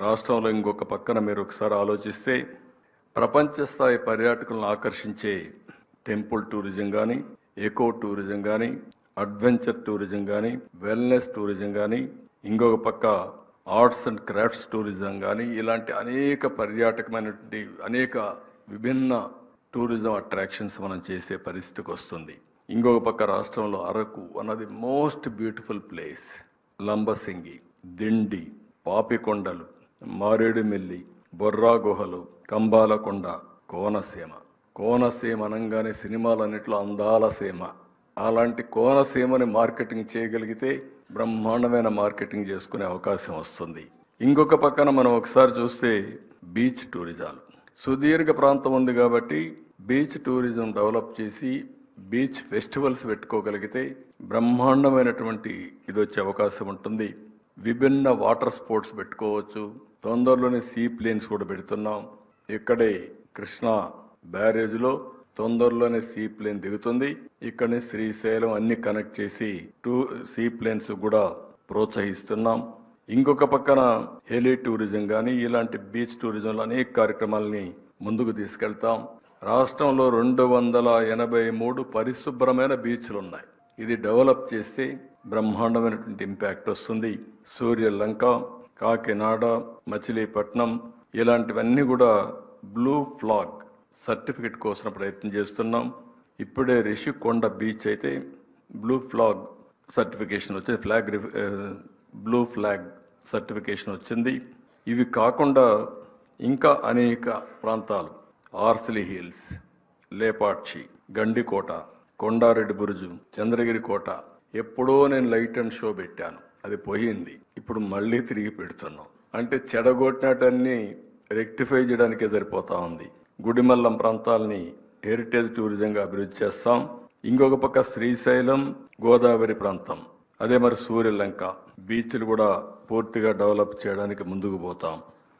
రాష్ట్రంలో ఇంకొక పక్కన మీరు ఒకసారి ఆలోచిస్తే ప్రపంచ స్థాయి పర్యాటకులను ఆకర్షించే టెంపుల్ టూరిజం కానీ ఎకో టూరిజం కానీ అడ్వెంచర్ టూరిజం కానీ వెల్నెస్ టూరిజం కానీ ఇంకొక పక్క ఆర్ట్స్ అండ్ క్రాఫ్ట్స్ టూరిజం కానీ ఇలాంటి అనేక పర్యాటకమైనటువంటి అనేక విభిన్న టూరిజం అట్రాక్షన్స్ మనం చేసే పరిస్థితికి వస్తుంది. ఇంకొక పక్క రాష్ట్రంలో Araku one of the most beautiful place Lambasingi Dindi Papikondalu Maredumilli Borra గుహలు కంబాలకొండ కోనసీమ. కోనసీమ అనగానే సినిమాలన్నిట్లో అందాల సీమ. అలాంటి కోనసీమని మార్కెటింగ్ చేయగలిగితే బ్రహ్మాండమైన మార్కెటింగ్ చేసుకునే అవకాశం వస్తుంది. ఇంకొక పక్కన మనం ఒకసారి చూస్తే బీచ్ టూరిజాలు. సుదీర్ఘ ప్రాంతం ఉంది కాబట్టి బీచ్ టూరిజం డెవలప్ చేసి బీచ్ ఫెస్టివల్స్ పెట్టుకోగలిగితే బ్రహ్మాండమైనటువంటి ఇది వచ్చే అవకాశం ఉంటుంది. విభిన్న వాటర్ స్పోర్ట్స్ పెట్టుకోవచ్చు. తొందరలోనే సీ ప్లేన్స్ కూడా పెడుతున్నాం. ఇక్కడే కృష్ణా బ్యారేజ్లో తొందరలోనే సీ ప్లేన్ దిగుతుంది. ఇక్కడనే శ్రీశైలం అన్ని కనెక్ట్ చేసి టూ సీ ప్లేన్స్ కూడా ప్రోత్సహిస్తున్నాం. ఇంకొక పక్కన హెలి టూరిజం కానీ ఇలాంటి బీచ్ టూరిజంలో అనేక కార్యక్రమాలని ముందుకు తీసుకెళ్తాం. రాష్ట్రంలో రెండు వందల ఎనభై మూడు పరిశుభ్రమైన బీచ్లు ఉన్నాయి ఇది డెవలప్ చేస్తే బ్రహ్మాండమైనటువంటి ఇంపాక్ట్ వస్తుంది. సూర్యలంక కాకినాడ మచిలీపట్నం ఇలాంటివన్నీ కూడా బ్లూ ఫ్లాగ్ సర్టిఫికెట్ కోసం ప్రయత్నం చేస్తున్నాం. ఇప్పుడే రిషికొండ బీచ్ అయితే బ్లూ ఫ్లాగ్ సర్టిఫికేషన్ వచ్చింది ఫ్లాగ్ బ్లూ ఫ్లాగ్ సర్టిఫికేషన్ వచ్చింది. ఇవి కాకుండా ఇంకా అనేక ప్రాంతాలు. ఆర్సిలీ హిల్స్ లేపాక్షి గండికోట కొండారెడ్డి బురుజు చంద్రగిరి కోట ఎప్పుడో నేను లైట్ అండ్ షో పెట్టాను. అది పోయింది. ఇప్పుడు మళ్ళీ తిరిగి పెడుతున్నాం. అంటే చెడగొట్టినటన్నీ రెక్టిఫై చేయడానికే సరిపోతా ఉంది. గుడిమల్లం ప్రాంతాలని హెరిటేజ్ టూరిజంగా అభివృద్ధి చేస్తాం. ఇంకొక పక్క శ్రీశైలం గోదావరి ప్రాంతం. అదే మరి సూర్యలంక. బీచ్లు కూడా పూర్తిగా డెవలప్ చేయడానికి ముందుకు పోతాం.